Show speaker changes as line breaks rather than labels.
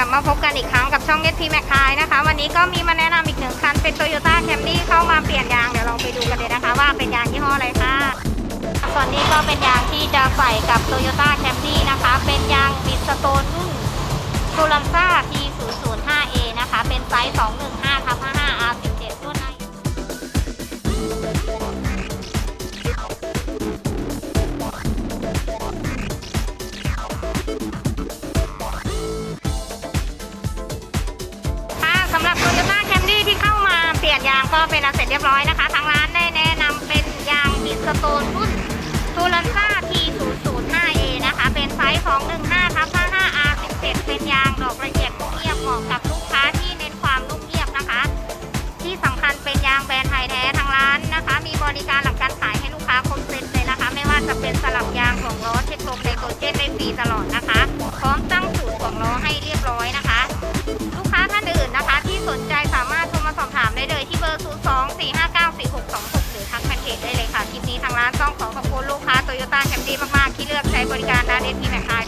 ลับมาพบกันอีกครั้งกับช่อง s p m a c คายนะคะ วันนี้ก็มีมาแนะนำอีกหนึ่งคันเป็น Toyota Camry เข้ามาเปลี่ยนยาง เดี๋ยวลองไปดูกันเลยนะคะ ว่าเป็นยางยี่ห้ออะไรค่ะ ส่วนนี้ก็เป็นยางที่จะใส่กับ Toyota Camry นะคะ เป็นยางบิสโตนรุ่น t u r a n z a T005A เป็นอันเสร็จเรียบร้อยนะคะ ทางร้านได้แนะนำเป็นยางบิสโตนรุ่น t u r a n z a T005A นะคะ เป็นไซส์215ทับ 55 R17 เป็นยางดอกละเอียดเงียบเหมาะกับลูกค้าที่เน้นความนุ่มเงียบนะคะ ที่สำคัญเป็นยางแบรนด์ไทยแท้ทางร้านนะคะ มีบริการหลังการขายให้ลูกค้าครบเซ็ตเลยนะคะ ไม่ว่าจะเป็นสลับยางของล้อเช็คลมไนโตรเจนได้ฟรีตลอดนะคะ พร้อมตั้งสูตรของ ค้างร้านต้องขอขอบคุณลูกค้าโตโยต้าแคมดี้มากๆ ที่เลือกใช้บริการร้านเอสพีแมคคา